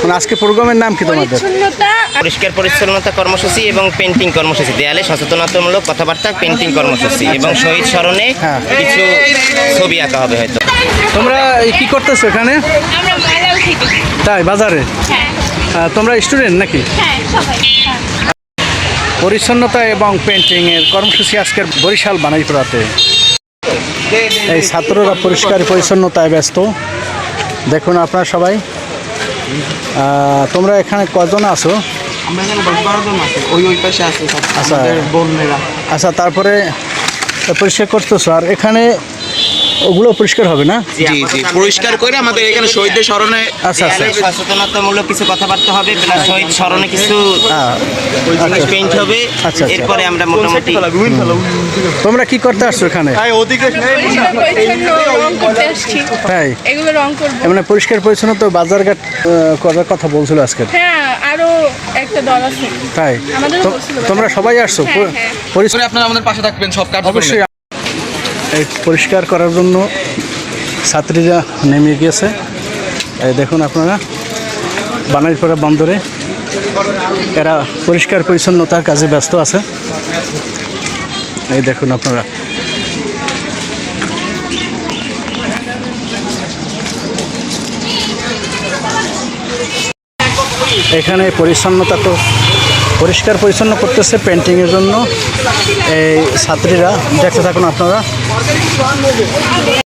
মানে আজকে প্রোগ্রামের নাম কি তোমাদের? পরিষ্কার পরিচ্ছন্নতা কর্মসূচি এবং পেন্টিং কর্মসূচি। দেয়ালে সচেতনতামূলক কথাবার্তা পেন্টিং কর্মসূচি এবং শহীদ স্মরণে হ্যাঁ। কিছু ছবি আঁকা হবে হয়তো। তোমরা কি করতেছো এখানে? তাই বাজারে? হ্যাঁ। তোমরা স্টুডেন্ট নাকি? হ্যাঁ সবাই। পরিচ্ছন্নতা এবং পেন্টিং এর কর্মসূচি আজকের বরিশাল বানাইপুরাতে এই ছাত্ররা পরিষ্কার পরিচ্ছন্নতায় ব্যস্ত। দেখুন আপনারা সবাই। তোমরা এখানে কজন আছো? আমরা এখানে দশ বারো জন আছে। ওই ওই পাশে আছে আচ্ছা। আচ্ছা তারপরে পরিষ্কার করতেছো। আর এখানে ওগুলো পরিষ্কার হবে না? জি জি পরিষ্কার করে আমাদের এখানে শহীদদের স্মরণে আচ্ছা আচ্ছা। সচেতনতামূলক কিছু কথাবার্তা হবে প্লাস শহীদ স্মরণে কিছু হ্যাঁ, জিনিস পেইন্ট হবে আচ্ছা, আচ্ছা। এরপরে আমরা মোটামুটি তোমরা কি করতে আসছো এখানে? পরিচ্ছন্ন তাই? মানে পরিষ্কার পরিচ্ছন্নতা বাজারঘাট করার কথা বলছিল আজকে। হ্যাঁ আরও একটা দল আছে। তাই? তো- তোমরা সবাই আসছো? হ্যাঁ, হ্যাঁ। পরিষ্কার আপনারা আমাদের পাশে থাকবেন সব কাজ অবশ্যই পরিষ্কার করার জন্য ছাত্রীরা নেমে গিয়েছে এই দেখুন আপনারা, বানাইপাড়া বন্দরে এরা পরিষ্কার পরিচ্ছন্নতার কাজে ব্যস্ত আছে। এই দেখুন আপনারা। এখানে পরিচ্ছন্নতা তো পরিষ্কার পরিচ্ছন্ন করতেছে পেন্টিংয়ের জন্য। এই ছাত্রীরা দেখতে থাকুন আপনারা।